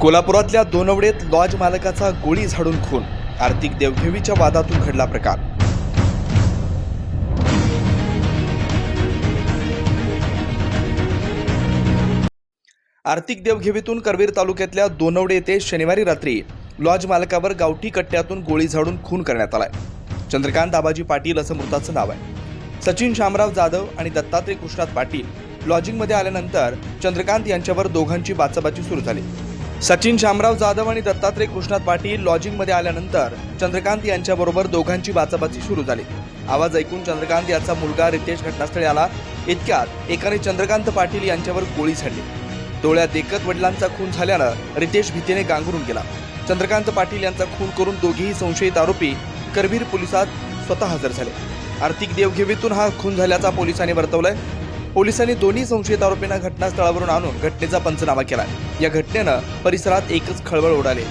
कोल्हापुरातल्या दोनवडेत लॉज मालकाचा गोळी झाडून खून. आर्थिक देवघेवीच्या वादातून घडला प्रकार. आर्थिक देवघेवीतून करवीर तालुक्यातल्या दोनवडे येथे शनिवारी रात्री लॉज मालकावर गावठी कट्ट्यातून गोळी झाडून खून करण्यात आलाय. चंद्रकांत दाबाजी पाटील असं मृताचं नाव आहे. सचिन शामराव जाधव आणि दत्तात्रय कृष्णात पाटील लॉजिंगमध्ये आल्यानंतर चंद्रकांत यांच्यावर दोघांची बाचाबाची सुरू झाली. सचिन शामराव जाधव आणि दत्तात्रय कृष्णात पाटील लॉजिंगमध्ये आल्यानंतर चंद्रकांत यांच्याबरोबर दोघांची बाचाबाची सुरू झाली. आवाज ऐकून चंद्रकांत याचा मुलगा रितेश घटनास्थळी आला. इतक्यात एकाने चंद्रकांत पाटील यांच्यावर गोळी झाडली. डोळ्यात देखत वडिलांचा खून झाल्यानं रितेश भीतीने गांगरून गेला. चंद्रकांत पाटील यांचा खून करून दोघेही संशयित आरोपी करवीर पोलिसात स्वतः हजर झाले. आर्थिक देवघेवीतून हा खून झाल्याचा पोलिसांनी वर्तवलाय. पोलिसांनी दोन्ही संशयित आरोपींना घटनास्थळावरून आणून घटनेचा पंचनामा केला या घटनेनं परिसरात एकच खळबळ उडाली